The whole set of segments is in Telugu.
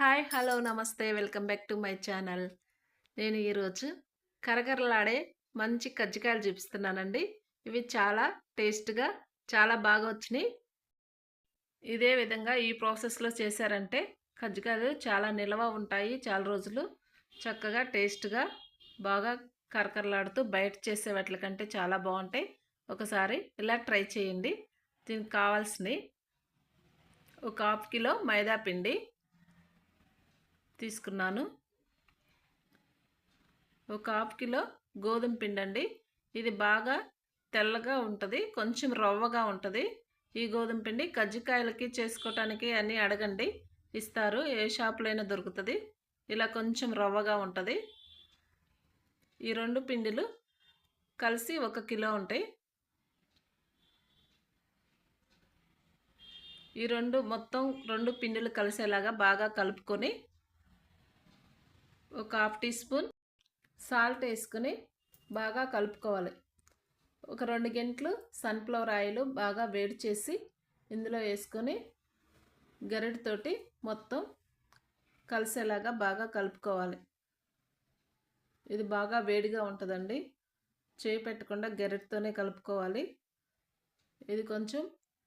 హాయ్ హలో నమస్తే welcome back to my channel నేను ఈరోజు కరకరలాడే మంచి కజ్జికాయలు చూపిస్తున్నానండి. ఇవి చాలా టేస్ట్గా చాలా బాగా వచ్చినాయి. ఇదే విధంగా ఈ ప్రాసెస్లో చేశారంటే కజ్జికాయలు చాలా నిల్వ ఉంటాయి. చాలా రోజులు చక్కగా టేస్ట్గా బాగా కరకరలాడుతూ బయట చేసే వాటి కంటే చాలా బాగుంటాయి. ఒకసారి ఇలా ట్రై చేయండి. దీనికి కావాల్సినవి ఒక హాఫ్ కిలో మైదా పిండి తీసుకున్నాను. ఒక హాఫ్ కిలో గోధుమ పిండి అండి ఇది బాగా తెల్లగా ఉంటుంది కొంచెం రవ్వగా ఉంటుంది. ఈ గోధుమ పిండి కజ్జికాయలకి చేసుకోవటానికి అన్నీ అడగండి. ఇస్తారు ఏ షాపులైనా అయినా దొరుకుతుంది. ఇలా కొంచెం రవ్వగా ఉంటుంది. ఈ రెండు పిండిలు కలిసి ఒక కిలో ఉంటాయి. ఈ రెండు మొత్తం రెండు పిండిలు కలిసేలాగా బాగా కలుపుకొని ఒక హాఫ్ టీ స్పూన్ సాల్ట్ వేసుకొని బాగా కలుపుకోవాలి. ఒక రెండు గంటలు సన్ఫ్లవర్ ఆయిల్ బాగా వేడి చేసి ఇందులో వేసుకొని గరిటతోటి మొత్తం కలిసేలాగా బాగా కలుపుకోవాలి. ఇది బాగా వేడిగా ఉంటుందండి. చేయి పెట్టకుండా గరిటతోనే కలుపుకోవాలి. ఇది కొంచెం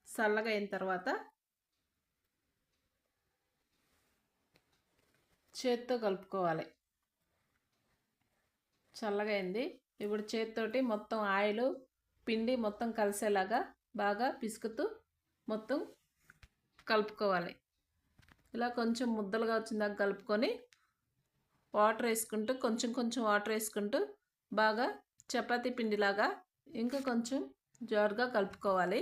చల్లగా అయిన తర్వాత చేత్తో కలుపుకోవాలి. చల్లగా అయింది ఇప్పుడు చేత్తోటి మొత్తం ఆయిల్ పిండి మొత్తం కలిసేలాగా బాగా పిసుకుతూ మొత్తం కలుపుకోవాలి. ఇలా కొంచెం ముద్దలుగా వచ్చిందాక కలుపుకొని వాటర్ వేసుకుంటూ కొంచెం కొంచెం వాటర్ వేసుకుంటూ బాగా చపాతీ పిండిలాగా ఇంకా కొంచెం జోరుగా కలుపుకోవాలి.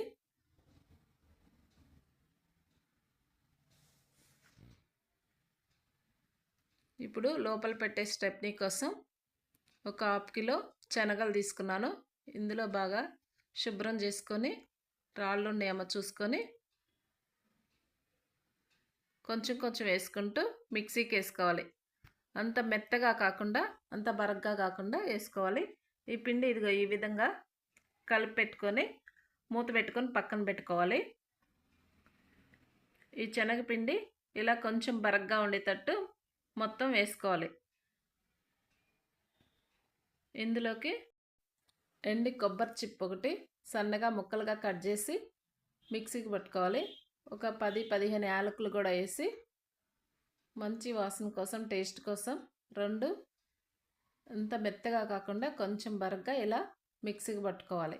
ఇప్పుడు లోపల పెట్టే స్టెప్నీ కోసం ఒక హాఫ్ కిలో శనగలు తీసుకున్నాను. ఇందులో బాగా శుభ్రం చేసుకొని రాళ్ళు ఉన్నాయేమో చూసుకొని కొంచెం కొంచెం వేసుకుంటూ మిక్సీకి వేసుకోవాలి. అంత మెత్తగా కాకుండా అంత బరగ్గా కాకుండా వేసుకోవాలి. ఈ పిండి ఇదిగో ఈ విధంగా కలిపి పెట్టుకొని మూత పెట్టుకొని పక్కన పెట్టుకోవాలి. ఈ శనగపిండి ఇలా కొంచెం బరగ్గా ఉండేటట్టు మొత్తం వేసుకోవాలి. ఇందులోకి ఎండి కొబ్బరి చిప్ ఒకటి సన్నగా ముక్కలుగా కట్ చేసి మిక్సీకి పట్టుకోవాలి. ఒక పది పదిహేను యాలకులు కూడా వేసి మంచి వాసన కోసం టేస్ట్ కోసం రెండు అంత మెత్తగా కాకుండా కొంచెం బరగ్గా ఇలా మిక్సీకి పట్టుకోవాలి.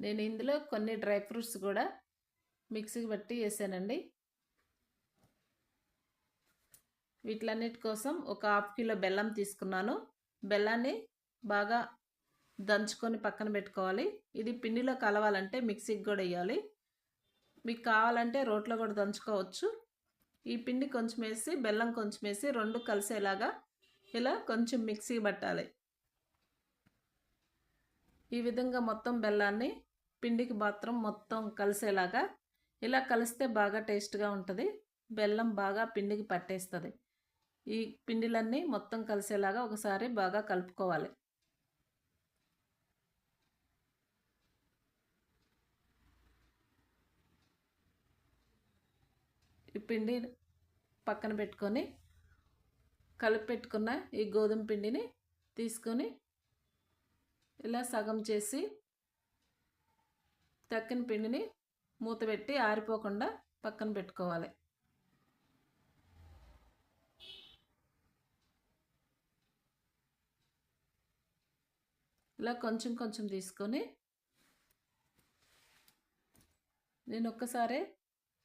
నేను ఇందులో కొన్ని డ్రై ఫ్రూట్స్ కూడా మిక్సీకి పట్టి వేసానండి. వీటిలన్నిటి కోసం ఒక హాఫ్ కిలో బెల్లం తీసుకున్నాను. బెల్లాన్ని బాగా దంచుకొని పక్కన పెట్టుకోవాలి. ఇది పిండిలో కలవాలంటే మిక్సీకి కూడా వేయాలి. మీకు కావాలంటే రోట్లో కూడా దంచుకోవచ్చు. ఈ పిండి కొంచెం వేసి బెల్లం కొంచెం వేసి రెండు కలిసేలాగా ఇలా కొంచెం మిక్సీ పట్టాలి. ఈ విధంగా మొత్తం బెల్లాన్ని పిండికి మాత్రం మొత్తం కలిసేలాగా ఇలా కలిస్తే బాగా టేస్ట్గా ఉంటుంది. బెల్లం బాగా పిండికి పట్టేస్తుంది. ఈ పిండిలన్నీ మొత్తం కలిసేలాగా ఒకసారి బాగా కలుపుకోవాలి. ఈ పిండి పక్కన పెట్టుకొని కలిపి పెట్టుకున్న ఈ గోధుమ పిండిని తీసుకొని ఇలా సగం చేసి తక్కిన పిండిని మూత పెట్టి ఆరిపోకుండా పక్కన పెట్టుకోవాలి. ఇలా కొంచెం కొంచెం తీసుకొని నేను ఒక్కసారి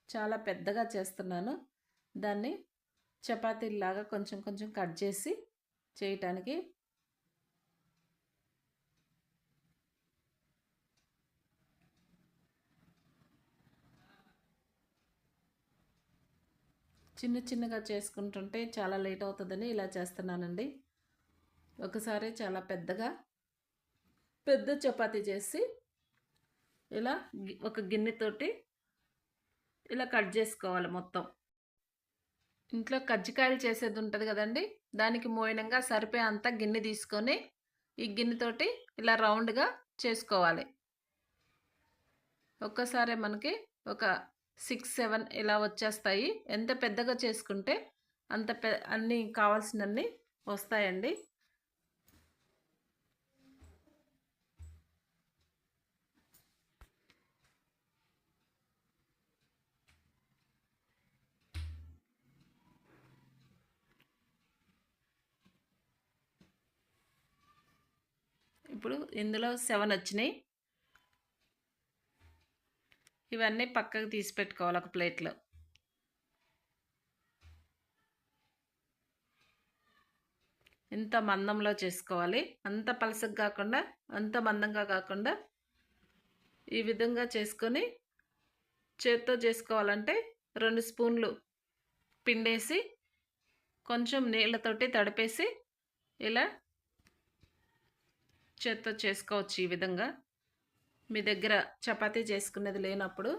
చాలా పెద్దగా చేస్తున్నాను. దాన్ని చపాతీలాగా కొంచెం కొంచెం కట్ చేసి చేయటానికి చిన్న చిన్నగా చేసుకుంటుంటే చాలా లేట్ అవుతుందని ఇలా చేస్తున్నానండి. ఒకసారి చాలా పెద్దగా పెద్ద చపాతీ చేసి ఇలా ఒక గిన్నెతోటి ఇలా కట్ చేసుకోవాలి మొత్తం. ఇంట్లో కజ్జికాయలు చేసేది ఉంటుంది కదండి దానికి మోయినంగా సరిపోయే అంత గిన్నె తీసుకొని ఈ గిన్నెతోటి ఇలా రౌండ్గా చేసుకోవాలి. ఒక్కసారి మనకి ఒక సిక్స్ సెవెన్ ఇలా వచ్చేస్తాయి. ఎంత పెద్దగా చేసుకుంటే అంత పె అన్నీ కావాల్సినన్ని వస్తాయండి. ఇప్పుడు ఇందులో సెవెన్ వచ్చినాయి. ఇవన్నీ పక్కకు తీసి పెట్టుకోవాలి ఒక ప్లేట్లో. ఇంత మందంలో చేసుకోవాలి? అంత పలసగా కాకుండా అంత మందంగా కాకుండా ఈ విధంగా చేసుకొని చేత్తో చేసుకోవాలంటే రెండు స్పూన్లు పిండేసి కొంచెం నీళ్ళతోటి తడిపేసి ఇలా చేత్తో చేసుకోవచ్చు ఈ విధంగా. మీ దగ్గర చపాతీ చేసుకునేది లేనప్పుడు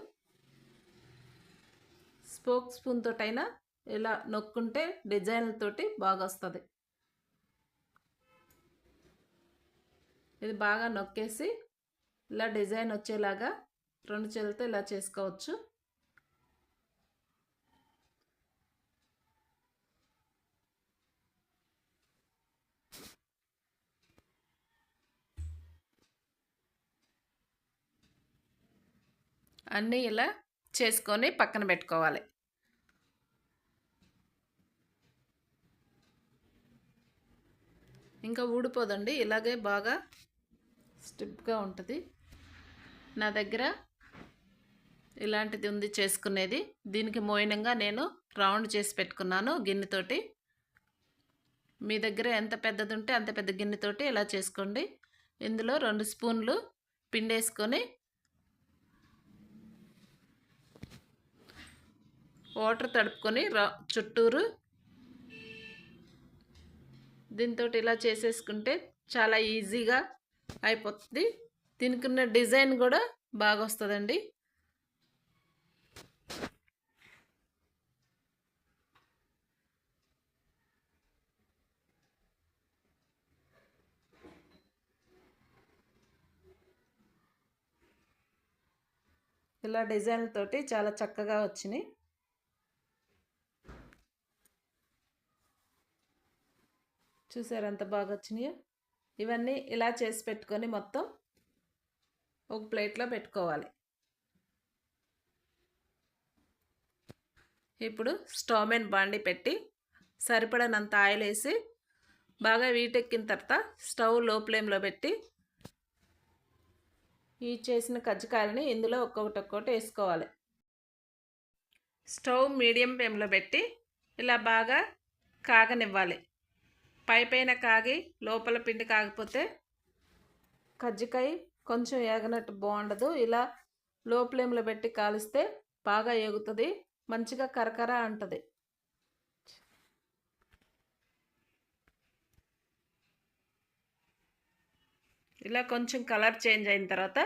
స్పోక్ స్పూన్ తోటైనా ఇలా నొక్కుంటే డిజైన్లతోటి బాగా వస్తుంది ఇది బాగా నొక్కేసి ఇలా డిజైన్ వచ్చేలాగా రెండు చేతులతో ఇలా చేసుకోవచ్చు. అన్నీ ఇలా చేసుకొని పక్కన పెట్టుకోవాలి. ఇంకా ఊడిపోదండి. ఇలాగే బాగా స్టిప్గా ఉంటుంది. నా దగ్గర ఇలాంటిది ఉంది చేసుకునేది. దీనికి మోయినంగా నేను రౌండ్ చేసి పెట్టుకున్నాను గిన్నెతోటి. మీ దగ్గర ఎంత పెద్దది ఉంటే అంత పెద్ద గిన్నెతోటి ఇలా చేసుకోండి. ఇందులో రెండు స్పూన్లు పిండేసుకొని వాటర్ తడుపుకొని రా చుట్టూరు దీంతో ఇలా చేసేసుకుంటే చాలా ఈజీగా అయిపోతుంది. దీనికున్న డిజైన్ కూడా బాగా వస్తుందండి ఇలా డిజైన్లతోటి చాలా చక్కగా వచ్చినాయి. చూసారు అంత బాగా వచ్చినాయో? ఇవన్నీ ఇలా చేసి పెట్టుకొని మొత్తం ఒక ప్లేట్లో పెట్టుకోవాలి. ఇప్పుడు స్టవ్ మీద బాండి పెట్టి సరిపడనంత ఆయిల్ వేసి బాగా వీటెక్కిన తర్వాత స్టవ్లో ఫ్లేమ్లో పెట్టి ఈ చేసిన కజ్జికాయలని ఇందులో ఒక్కొక్కటి ఒక్కొక్కటి వేసుకోవాలి. స్టవ్ మీడియం ఫ్లేమ్లో పెట్టి ఇలా బాగా కాగనివ్వాలి. పైపైన కాగి లోపల పిండి కాగిపోతే కజ్జికాయ కొంచెం ఏగనట్టు బాగుండదు. ఇలా లో ఫ్లేమ్లో పెట్టి కాలిస్తే బాగా ఎగుతుంది మంచిగా కరకర అంటుంది. ఇలా కొంచెం కలర్ చేంజ్ అయిన తర్వాత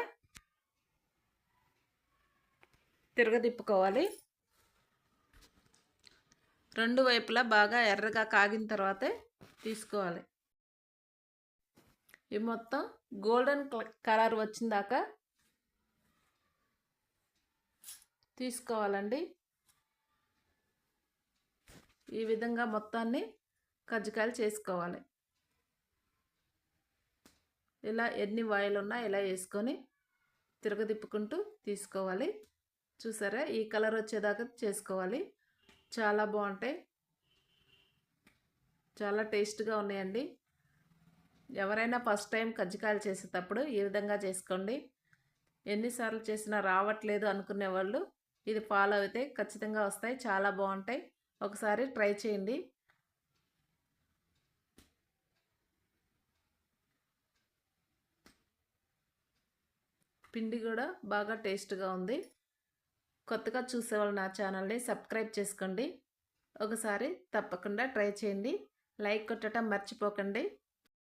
తిరగదిప్పుకోవాలి. రెండు వైపులా బాగా ఎర్రగా కాగిన తర్వాతే తీసుకోవాలి. ఇవి మొత్తం గోల్డెన్ కలర్ వచ్చిందాక తీసుకోవాలండి. ఈ విధంగా మొత్తాన్ని కజ్జికాయలు చేసుకోవాలి. ఇలా ఎన్ని వాయిలు ఉన్నా ఇలా వేసుకొని తిరగదిప్పుకుంటూ తీసుకోవాలి. చూసారా? ఈ కలర్ వచ్చేదాకా చేసుకోవాలి. చాలా బాగుంటాయి. చాలా టేస్ట్గా ఉన్నాయండి. ఎవరైనా ఫస్ట్ టైం కజ్జికాయలు చేసేటప్పుడు ఈ విధంగా చేసుకోండి. ఎన్నిసార్లు చేసినా రావట్లేదు అనుకునే వాళ్ళు ఇది ఫాలో అయితే ఖచ్చితంగా వస్తాయి. చాలా బాగుంటాయి. ఒకసారి ట్రై చేయండి. పిండి కూడా బాగా టేస్ట్గా ఉంది. కొత్తగా చూసేవాళ్ళు నా ఛానల్ని సబ్స్క్రైబ్ చేసుకోండి. ఒకసారి తప్పకుండా ట్రై చేయండి. లైక్ కొట్టడం మర్చిపోకండి.